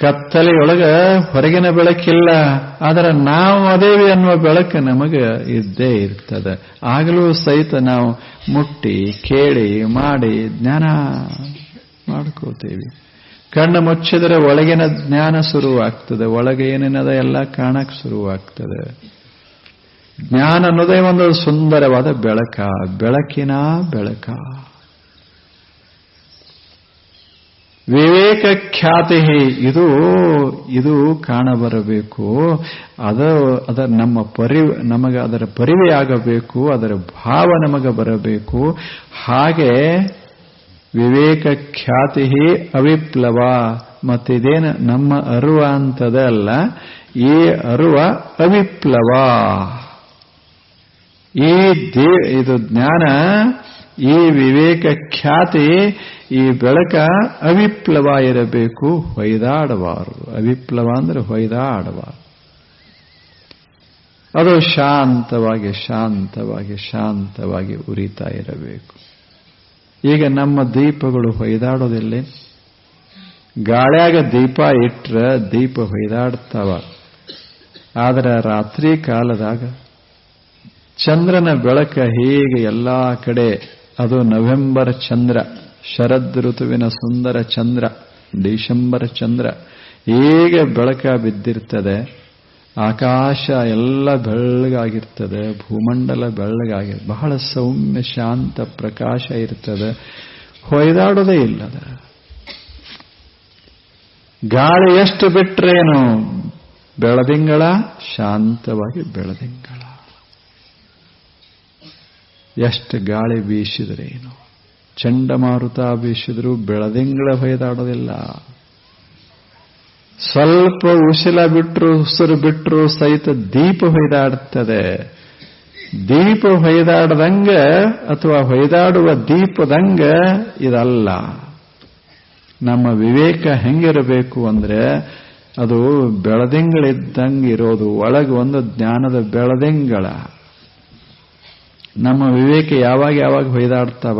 ಕತ್ತಲೆಯೊಳಗ ಹೊರಗಿನ ಬೆಳಕಿಲ್ಲ, ಆದರೆ ನಾವು ಅದೇವಿ ಅನ್ನುವ ಬೆಳಕು ನಮಗೆ ಇದ್ದೇ ಇರ್ತದೆ. ಆಗಲೂ ಸಹಿತ ನಾವು ಮುಟ್ಟಿ, ಕೇಳಿ, ಮಾಡಿ, ಜ್ಞಾನ ಮಾಡ್ಕೋತೇವಿ. ಕಣ್ಣು ಮುಚ್ಚಿದರೆ ಒಳಗಿನ ಜ್ಞಾನ ಶುರುವಾಗ್ತದೆ. ಒಳಗೆ ಏನೇನದ ಎಲ್ಲ ಕಾಣಕ್ಕೆ ಶುರುವಾಗ್ತದೆ. ಜ್ಞಾನ ಅನ್ನೋದೇ ಒಂದು ಸುಂದರವಾದ ಬೆಳಕ. ಬೆಳಕಿನ ಬೆಳಕ. ವಿವೇಕ ಖ್ಯಾತಿ ಇದು ಇದು ಕಾಣಬರಬೇಕು. ಅದು ಅದರ ನಮ್ಮ ಪರಿ, ನಮಗೆ ಅದರ ಪರಿವೆಯಾಗಬೇಕು ಅದರ ಭಾವ ನಮಗೆ ಬರಬೇಕು. ಹಾಗೆ ವಿವೇಕ ಖ್ಯಾತಿ ಅವಿಪ್ಲವ. ಮತ್ತಿದೇನು ನಮ್ಮ ಅರುವ ಅಂತದಲ್ಲ ಈ ಅರುವ ಅವಿಪ್ಲವ. ಈ ದೇ, ಇದು ಜ್ಞಾನ ಈ ವಿವೇಕ ಖ್ಯಾತಿ ಈ ಬೆಳಕ ಅವಿಪ್ಲವ ಇರಬೇಕು ಹೊಯ್ದಾಡಬಾರದು. ಅವಿಪ್ಲವ ಅಂದ್ರೆ ಹೊಯ್ದಾಡಬಾರದು. ಅದು ಶಾಂತವಾಗಿ ಶಾಂತವಾಗಿ ಶಾಂತವಾಗಿ ಉರಿತಾ ಇರಬೇಕು. ಈಗ ನಮ್ಮ ದೀಪಗಳು ಹೊಯ್ದಾಡೋದಿಲ್ಲ? ಗಾಳಿಯಾಗ ದೀಪ ಇಟ್ರ ದೀಪ ಹೊಯ್ದಾಡ್ತಾವ. ಆದ್ರೆ ರಾತ್ರಿ ಕಾಲದಾಗ ಚಂದ್ರನ ಬೆಳಕ ಹೀಗೆ ಎಲ್ಲಾ ಕಡೆ ಅದು ನವೆಂಬರ್ ಚಂದ್ರ, ಶರದ್ ಋತುವಿನ ಸುಂದರ ಚಂದ್ರ ಡಿಸೆಂಬರ್ ಚಂದ್ರ. ಹೇಗೆ ಬೆಳಕ ಬಿದ್ದಿರ್ತದೆ, ಆಕಾಶ ಎಲ್ಲ ಬೆಳ್ಳಗಾಗಿರ್ತದೆ, ಭೂಮಂಡಲ ಬೆಳ್ಳಗಾಗಿ, ಬಹಳ ಸೌಮ್ಯ, ಶಾಂತ ಪ್ರಕಾಶ ಇರ್ತದೆ. ಹೊಯ್ದಾಡೋದೇ ಇಲ್ಲ ಗಾಳಿ ಎಷ್ಟು ಬಿಟ್ರೇನು? ಬೆಳದಿಂಗಳ, ಶಾಂತವಾಗಿ ಬೆಳದಿಂಗಳ. ಎಷ್ಟು ಗಾಳಿ ಬೀಸಿದ್ರೇನು ಚಂಡಮಾರುತ ಬೀಸಿದ್ರು ಬೆಳದಿಂಗಳ ಭಯದಾಡೋದಿಲ್ಲ ಸ್ವಲ್ಪ ಉಸಿಲ ಬಿಟ್ಟರು ಉಸಿರು ಬಿಟ್ಟರು ಸಹಿತ ದೀಪ ಹೊಯ್ದಾಡ್ತದೆ. ದೀಪ ಹೊಯ್ದಾಡದಂಗ ಅಥವಾ ಹೊಯ್ದಾಡುವ ದೀಪದಂಗ ಇದಲ್ಲ. ನಮ್ಮ ವಿವೇಕ ಹೆಂಗಿರಬೇಕು ಅಂದ್ರೆ ಅದು ಬೆಳದಿಂಗಳಿದ್ದಂಗೆ ಇರೋದು, ಒಳಗೆ ಒಂದು ಜ್ಞಾನದ ಬೆಳದಿಂಗಳ. ನಮ್ಮ ವಿವೇಕ ಯಾವಾಗ ಯಾವಾಗ ಹೊಯ್ದಾಡ್ತಾವ?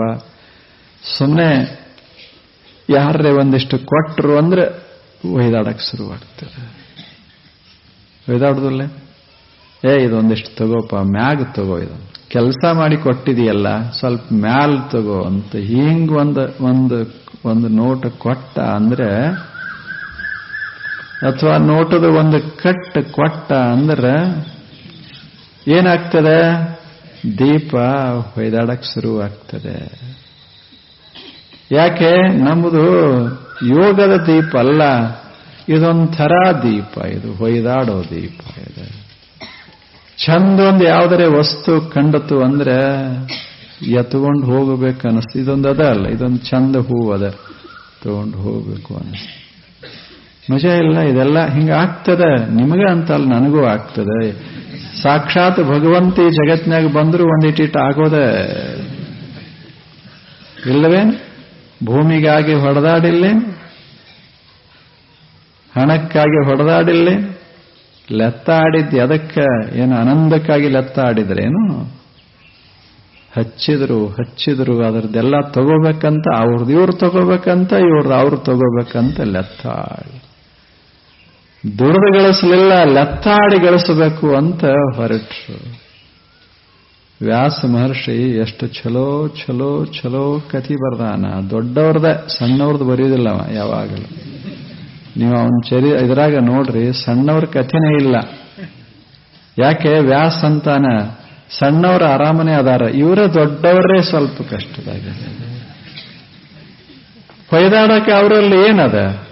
ಸುಮ್ಮನೆ ಯಾರೇ ಒಂದಿಷ್ಟು ಕೊಟ್ಟರು ಅಂದ್ರೆ ಒಯ್ದಾಡಕ್ಕೆ ಶುರುವಾಗ್ತದೆ. ಒಯ್ದಾಡ್ದಲ್ಲ ಏ, ಇದೊಂದಿಷ್ಟು ತಗೋಪ, ಮ್ಯಾಗ್ ತಗೋ ಇದು ಕೆಲಸ ಮಾಡಿ ಕೊಟ್ಟಿದೆಯಲ್ಲ, ಸ್ವಲ್ಪ ಮ್ಯಾಲ್ ತಗೋ ಅಂತ. ಹಿಂಗ್ ಒಂದು ಒಂದು ಒಂದು ನೋಟ ಕೊಟ್ಟ ಅಂದ್ರೆ, ಅಥವಾ ನೋಟದ ಒಂದು ಕಟ್ ಕೊಟ್ಟ ಅಂದ್ರೆ ಏನಾಗ್ತದೆ? ದೀಪ ಹೊಯ್ದಾಡಕ್ ಶುರುವಾಗ್ತದೆ. ಯಾಕೆ? ನಮ್ಮದು ಯೋಗದ ದೀಪ ಅಲ್ಲ, ಇದೊಂಥರ ದೀಪ, ಇದು ಹೊಯ್ದಾಡೋ ದೀಪ ಇದು. ಚಂದೊಂದು ಯಾವುದರೇ ವಸ್ತು ಕಂಡತು ಅಂದ್ರೆ ಎತ್ಕೊಂಡು ಹೋಗಬೇಕು ಅನಿಸ್ತು. ಇದೊಂದು ಅದ ಅಲ್ಲ, ಇದೊಂದು ಚಂದ ಹೂ ಅದ, ತಗೊಂಡು ಹೋಗಬೇಕು ಅನಿಸ್ತು. ಮಜಾ ಇಲ್ಲ, ಇದೆಲ್ಲ ಹಿಂಗಾಗ್ತದೆ. ನಿಮಗೆ ನಿಮಗೆ ಅಂತಲ್ಲ ನನಗೂ ಆಗ್ತದೆ. ಸಾಕ್ಷಾತ್ ಭಗವಂತಿ ಜಗತ್ನಾಗ ಬಂದರೂ ಒಂದಿಟ್ಟಿಟ್ಟು ಆಗೋದ ಇಲ್ಲವೇನು? ಭೂಮಿಗಾಗಿ ಹೊಡೆದಾಡಿಲ್ಲೇ ಹಣಕ್ಕಾಗಿ ಹೊಡೆದಾಡಿಲ್ಲೇ ಲೆತ್ತ ಆಡಿದ್ದು ಅದಕ್ಕೆ ಏನು ಆನಂದಕ್ಕಾಗಿ ಲೆತ್ತ ಆಡಿದ್ರೇನು ಹಚ್ಚಿದ್ರು ಹಚ್ಚಿದ್ರು, ಅದರದ್ದೆಲ್ಲ ತಗೋಬೇಕಂತ, ಅವ್ರದ್ದು ಇವ್ರು ತಗೋಬೇಕಂತ, ಇವ್ರದ್ದು ಅವ್ರು ತಗೋಬೇಕಂತ ಲೆತ್ತಾಡಿ. ದುಡ್ದು ಗಳಿಸಲಿಲ್ಲ ಲೆತ್ತಾಡಿ ಗಳಿಸಬೇಕು ಅಂತ ಹೊರಟ್ರು. ವ್ಯಾಸ ಮಹರ್ಷಿ ಎಷ್ಟು ಚಲೋ ಚಲೋ ಚಲೋ ಕತಿ ಬರ್ದಾನ. ದೊಡ್ಡವ್ರದ ಸಣ್ಣವ್ರದ್ದು ಅವ ಯಾವಾಗಲೂ. ನೀವು ಅವನ ಚರಿ, ಇದ್ರಾಗ ನೋಡ್ರಿ, ಸಣ್ಣವ್ರ ಕಥೆನೇ ಇಲ್ಲ. ಯಾಕೆ, ವ್ಯಾಸ ಅಂತಾನ. ಸಣ್ಣವ್ರ ಆರಾಮನೆ ಅದಾರ. ಇವರೇ ದೊಡ್ಡವರೇ ಸ್ವಲ್ಪ ಕಷ್ಟದಾಗ. ಹೊಯ್ದಾಡಕ್ಕೆ ಅವರಲ್ಲಿ ಏನದ?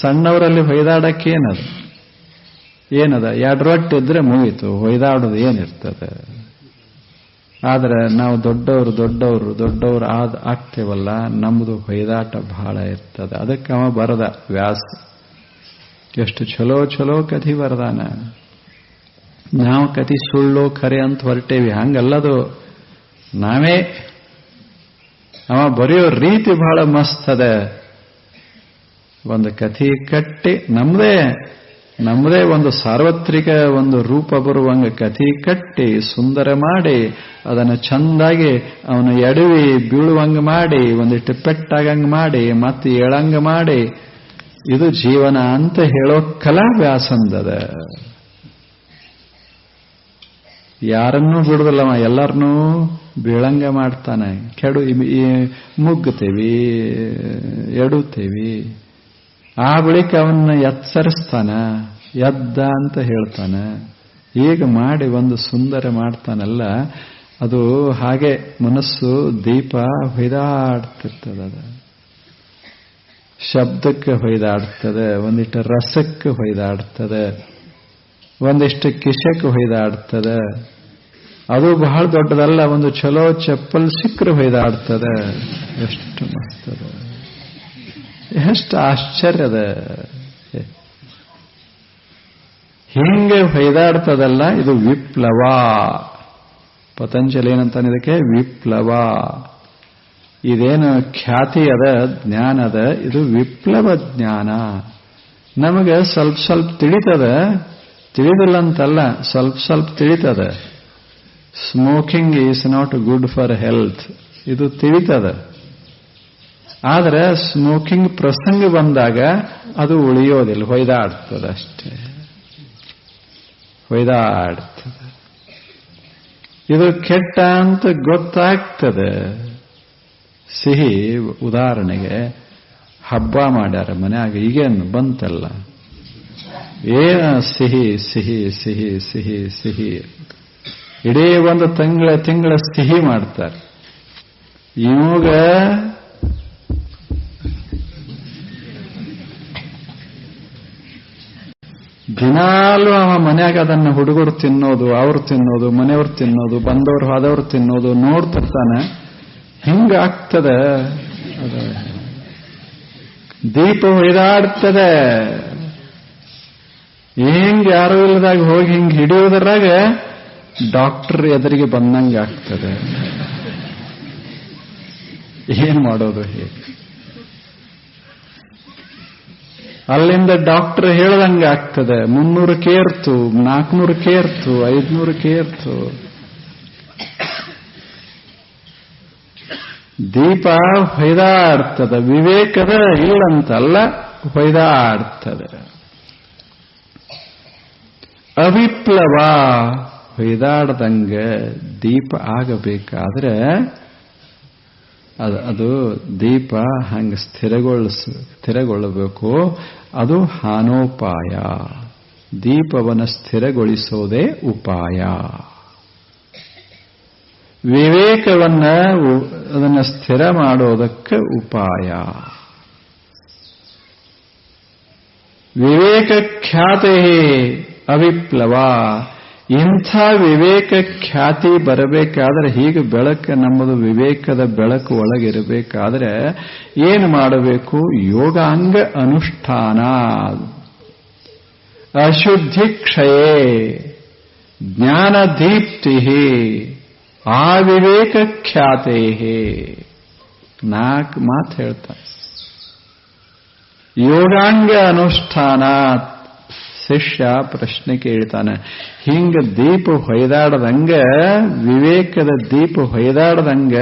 ಸಣ್ಣವರಲ್ಲಿ ಹೊಯ್ದಾಡಕ್ಕೆ ಏನದ? ಏನದ? ಎರಡು ರೊಟ್ಟಿ ಇದ್ರೆ ಮುಗೀತು, ಹೊಯ್ದಾಡೋದು ಏನಿರ್ತದೆ? ಆದ್ರೆ ನಾವು ದೊಡ್ಡವರು ದೊಡ್ಡವರು ದೊಡ್ಡವರು ಆದ ಆಗ್ತೇವಲ್ಲ ನಮ್ಮದು ಹೊಯ್ದಾಟ ಬಹಳ ಇರ್ತದೆ. ಅದಕ್ಕೆ ಅವ ಬರದ ವ್ಯಾಸ. ಎಷ್ಟು ಚಲೋ ಚಲೋ ಕಥಿ ಬರದಾನ ನಾವು ಕತಿ ಸುಳ್ಳು, ಖರೆ ಅಂತ ಹೊರಟೇವಿ. ಹಂಗಲ್ಲದು, ನಾವೇ, ಅವ ಬರೆಯೋ ರೀತಿ ಬಹಳ ಮಸ್ತ್ ಅದ. ಒಂದು ಕಥಿ ಕಟ್ಟಿ ನಮ್ಮದೇ ನಮ್ಮದೇ ಒಂದು ಸಾರ್ವತ್ರಿಕ ಒಂದು ರೂಪ ಬರುವಂಗ ಕಥೆ ಕಟ್ಟಿ ಸುಂದರ ಮಾಡಿ, ಅದನ್ನು ಚಂದಾಗಿ ಅವನು ಎಡವಿ ಬೀಳುವಂಗ ಮಾಡಿ ಒಂದಿಟ್ಟು ಪೆಟ್ಟಾಗಂಗ ಮಾಡಿ, ಮತ್ತೆ ಏಳಂಗ ಮಾಡಿ. ಇದು ಜೀವನ ಅಂತ ಹೇಳೋ ಕಲಾ ವ್ಯಾಸಂದದ. ಯಾರನ್ನೂ ಬಿಡುದಿಲ್ಲವ ಎಲ್ಲರನ್ನೂ ಬೀಳಂಗ ಮಾಡ್ತಾನೆ. ಕೆಡು ಮುಗ್ಗುತ್ತೇವಿ, ಎಡುತ್ತೇವಿ. ಆ ಬಳಿಕ ಅವನ್ನ ಎಚ್ಚರಿಸ್ತಾನ ಎದ್ದ ಅಂತ ಹೇಳ್ತಾನೆ. ಈಗ ಮಾಡಿ ಒಂದು ಸುಂದರ ಮಾಡ್ತಾನಲ್ಲ, ಅದು ಹಾಗೆ ಮನಸ್ಸು ದೀಪ ಹೊಯ್ದಾಡ್ತಿರ್ತದ ಶಬ್ದಕ್ಕೆ ಹೊಯ್ದಾಡ್ತದೆ, ಒಂದಿಷ್ಟು ರಸಕ್ಕೆ ಹೊಯ್ದಾಡ್ತದೆ, ಒಂದಿಷ್ಟು ಕಿಶಕ್ಕೆ ಹೊಯ್ದಾಡ್ತದೆ. ಅದು ಬಹಳ ದೊಡ್ಡದಲ್ಲ, ಒಂದು ಚಲೋ ಚಪ್ಪಲ್ ಸಿಕ್ಕರೆ ಹೊಯ್ದಾಡ್ತದೆ. ಎಷ್ಟು ಮಸ್ತದ ಎಷ್ಟು ಆಶ್ಚರ್ಯದ ಹಿಂಗೆ ಹೊಯ್ದಾಡ್ತದಲ್ಲ, ಇದು ವಿಪ್ಲವ. ಪತಂಜಲಿ ಏನಂತಾನೆ ಇದಕ್ಕೆ? ವಿಪ್ಲವ. ಇದೇನು ಖ್ಯಾತಿ ಅದ, ಜ್ಞಾನ ಅದ, ಇದು ವಿಪ್ಲವ ಜ್ಞಾನ. ನಮಗೆ ಸ್ವಲ್ಪ ಸ್ವಲ್ಪ ತಿಳಿತದ ತಿಳಿದಿಲ್ಲ ಅಂತಲ್ಲ ಸ್ವಲ್ಪ ಸ್ವಲ್ಪ ತಿಳಿತದ. Smoking is not good for health ಇದು ತಿಳಿತದ. ಆದರೆ ಸ್ಮೋಕಿಂಗ್ ಪ್ರಸಂಗ ಬಂದಾಗ ಅದು ಉಳಿಯೋದಿಲ್ಲ, ಹೊಯ್ದಾಡ್ತದೆ ಅಷ್ಟೇ. ಹೊಯ್ದಾಡ್ತದೆ. ಇದು ಕೆಟ್ಟ ಅಂತ ಗೊತ್ತಾಗ್ತದೆ. ಸಿಹಿ ಉದಾಹರಣೆಗೆ ಹಬ್ಬ ಮಾಡ್ಯಾರ ಮನ್ಯಾಗ, ಈಗೇನು ಬಂತಲ್ಲ? ಏನ ಸಿಹಿ ಸಿಹಿ ಸಿಹಿ ಸಿಹಿ ಸಿಹಿ? ಇಡೀ ಒಂದು ತಿಂಗಳ ತಿಂಗಳ ಸಿಹಿ ಮಾಡ್ತಾರೆ. ಇವಾಗ ದಿನಾಲು ಅವ ಮನ್ಯಾಗ ಅದನ್ನ ಹುಡುಗರು ತಿನ್ನೋದು, ಅವ್ರು ತಿನ್ನೋದು, ಮನೆಯವ್ರು ತಿನ್ನೋದು, ಬಂದವರು ಹೋದವ್ರು ತಿನ್ನೋದು ನೋಡ್ತಿರ್ತಾನೆ ಹಿಂಗಾಗ್ತದೆ. ದೀಪ ಹೊಯ್ದಾಡ್ತದೆ. ಹಿಂಗ್ ಯಾರು ಇಲ್ಲದಾಗ ಹೋಗಿ ಹಿಂಗ್ ಹಿಡಿಯೋದ್ರಾಗ ಡಾಕ್ಟರ್ ಎದುರಿಗೆ ಬಂದಂಗೆ ಆಗ್ತದೆ. ಏನ್ ಮಾಡೋದು ಹೇಗೆ? ಅಲ್ಲಿಂದ ಡಾಕ್ಟರ್ ಹೇಳ್ದಂಗೆ ಆಗ್ತದೆ. ಮುನ್ನೂರು ಕೇರ್ತು, ನಾಲ್ಕುನೂರು ಕೇರ್ತು, ಐದ್ನೂರು ಕೇರ್ತು. ದೀಪ ಹೊಯ್ದಾಡ್ತದೆ. ವಿವೇಕದ ಇಲ್ಲಂತಲ್ಲ, ಹೊಯ್ದಾಡ್ತದೆ. ಅವಿಪ್ಲವ ಹೊಯ್ದಾಡ್ದಂಗೆ ದೀಪ ಆಗಬೇಕಾದ್ರೆ ಅದು ದೀಪ ಹಂಗೆ ಸ್ಥಿರಗೊಳಿಸ ಸ್ಥಿರಗೊಳ್ಳಬೇಕು. ಅದು ಹಾನೋಪಾಯ. ದೀಪವನ್ನು ಸ್ಥಿರಗೊಳಿಸೋದೇ ಉಪಾಯ. ವಿವೇಕವನ್ನ ಅದನ್ನು ಸ್ಥಿರ ಮಾಡೋದಕ್ಕೆ ಉಪಾಯ. ವಿವೇಕ ಖ್ಯಾತೆ ಅವಿಪ್ಲವ. ಇಂಥ ವಿವೇಕ ಖ್ಯಾತಿ ಬರಬೇಕಾದ್ರೆ ಹೀಗೆ ಬೆಳಕು ನಮ್ಮದು ವಿವೇಕದ ಬೆಳಕು ಒಳಗಿರಬೇಕಾದ್ರೆ ಏನು ಮಾಡಬೇಕು? ಯೋಗಾಂಗ ಅನುಷ್ಠಾನ. ಅಶುದ್ಧಿ ಕ್ಷಯೇ ಜ್ಞಾನ ದೀಪ್ತಿ ಆ ವಿವೇಕ ಖ್ಯಾತೆ ನಾಲ್ಕು ಮಾತು ಹೇಳ್ತಾರೆ. ಯೋಗಾಂಗ ಅನುಷ್ಠಾನ ಶಿಷ್ಯ ಪ್ರಶ್ನೆ ಕೇಳ್ತಾನೆ, ಹಿಂಗ ದೀಪ ಹೊಯ್ದಾಡದಂಗ, ವಿವೇಕದ ದೀಪ ಹೊಯ್ದಾಡದಂಗ,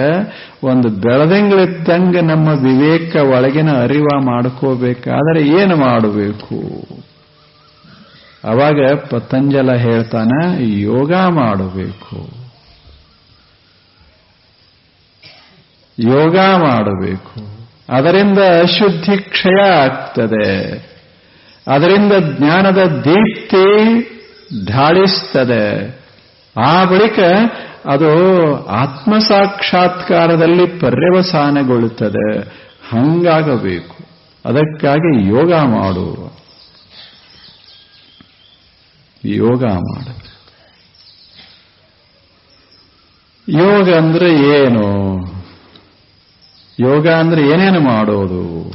ಒಂದು ಬೆಳದಂಗಳಿದ್ದಂಗ ನಮ್ಮ ವಿವೇಕ ಒಳಗಿನ ಅರಿವ ಮಾಡ್ಕೋಬೇಕಾದ್ರೆ ಏನು ಮಾಡಬೇಕು? ಅವಾಗ ಪತಂಜಲ ಹೇಳ್ತಾನೆ, ಯೋಗ ಮಾಡಬೇಕು. ಯೋಗ ಮಾಡಬೇಕು. ಅದರಿಂದ ಅಶುದ್ಧಿ ಕ್ಷಯ ಆಗ್ತದೆ. ಅದರಿಂದ ಜ್ಞಾನದ ದೀಪ್ತಿ ಧಾಳಿಸ್ತದೆ. ಆ ಬಳಿಕ ಅದು ಆತ್ಮಸಾಕ್ಷಾತ್ಕಾರದಲ್ಲಿ ಪರ್ಯವಸಾನಗೊಳ್ಳುತ್ತದೆ. ಹಂಗಾಗಬೇಕು. ಅದಕ್ಕಾಗಿ ಯೋಗ ಮಾಡು. ಯೋಗ ಮಾಡು. ಯೋಗ ಅಂದ್ರೆ ಏನು? ಯೋಗ ಅಂದ್ರೆ ಏನೇನು ಮಾಡೋದು?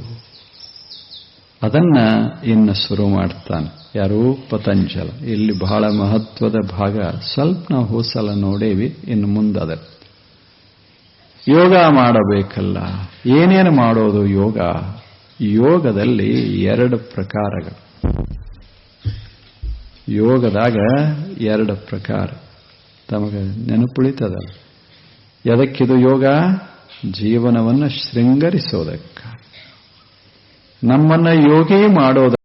ಅದನ್ನ ಇನ್ನು ಶುರು ಮಾಡ್ತಾನೆ. ಯಾರು? ಪತಂಜಲ. ಇಲ್ಲಿ ಬಹಳ ಮಹತ್ವದ ಭಾಗ. ಸ್ವಲ್ಪ ನಾವು ಹೋಸಲ ನೋಡೇವಿ, ಇನ್ನು ಮುಂದದ ಯೋಗ ಮಾಡಬೇಕಲ್ಲ. ಏನೇನು ಮಾಡೋದು ಯೋಗ? ಯೋಗದಲ್ಲಿ ಎರಡು ಪ್ರಕಾರಗಳು. ಯೋಗದಾಗ ಎರಡು ಪ್ರಕಾರ. ತಮಗೆ ನೆನಪುಳಿತದಲ್ಲ. ಎದಕ್ಕಿದು ಯೋಗ? ಜೀವನವನ್ನು ಶೃಂಗರಿಸೋದಕ್ಕೆ. ನಮ್ಮನ್ನ ಯೋಗಿ ಮಾಡೋದ